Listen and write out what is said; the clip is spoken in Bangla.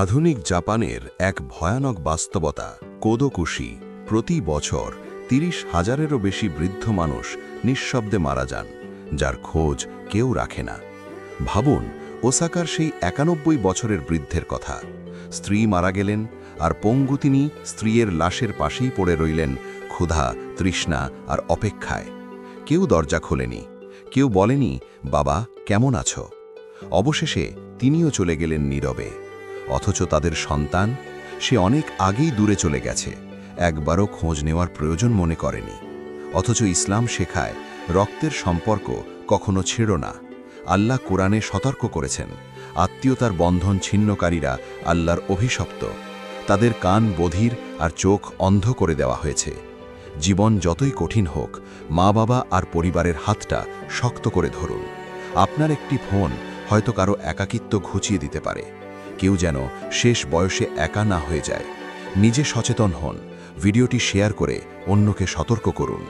আধুনিক জাপানের এক ভয়ানক বাস্তবতা, কোদোকুশি। প্রতি বছর তিরিশ হাজারেরও বেশি বৃদ্ধ মানুষ নিঃশব্দে মারা যান, যার খোঁজ কেউ রাখে না। ভাবুন, ওসাকার সেই একানব্বই বছরের বৃদ্ধের কথা। স্ত্রী মারা গেলেন আর পঙ্গু তিনি স্ত্রীয়ের লাশের পাশেই পড়ে রইলেন ক্ষুধা, তৃষ্ণা আর অপেক্ষায়। কেউ দরজা খোলেনি, কেউ বলেনি, বাবা, কেমন আছো? অবশেষে তিনিও চলে গেলেন নীরবে। অথচ তাদের সন্তান সে অনেক আগেই দূরে চলে গেছে, একবারও খোঁজ নেওয়ার প্রয়োজন মনে করেনি। অথচ ইসলাম শেখায়, রক্তের সম্পর্ক কখনো ছেড়ো না। আল্লাহ কোরআনে সতর্ক করেছেন, আত্মীয়তার বন্ধন ছিন্নকারীরা আল্লাহর অভিশপ্ত। তাদের কান বধির আর চোখ অন্ধ করে দেওয়া হয়েছে। জীবন যতই কঠিন হোক মা বাবা আর পরিবারের হাতটা শক্ত করে ধরুন। আপনার একটি ফোন হয়তো কারও একাকিত্ব ঘুচিয়ে দিতে পারে। কেউ যেন শেষ বয়সে একা না হয়ে যায়। নিজে সচেতন হন। ভিডিওটি শেয়ার করে অন্যকে সতর্ক করুন।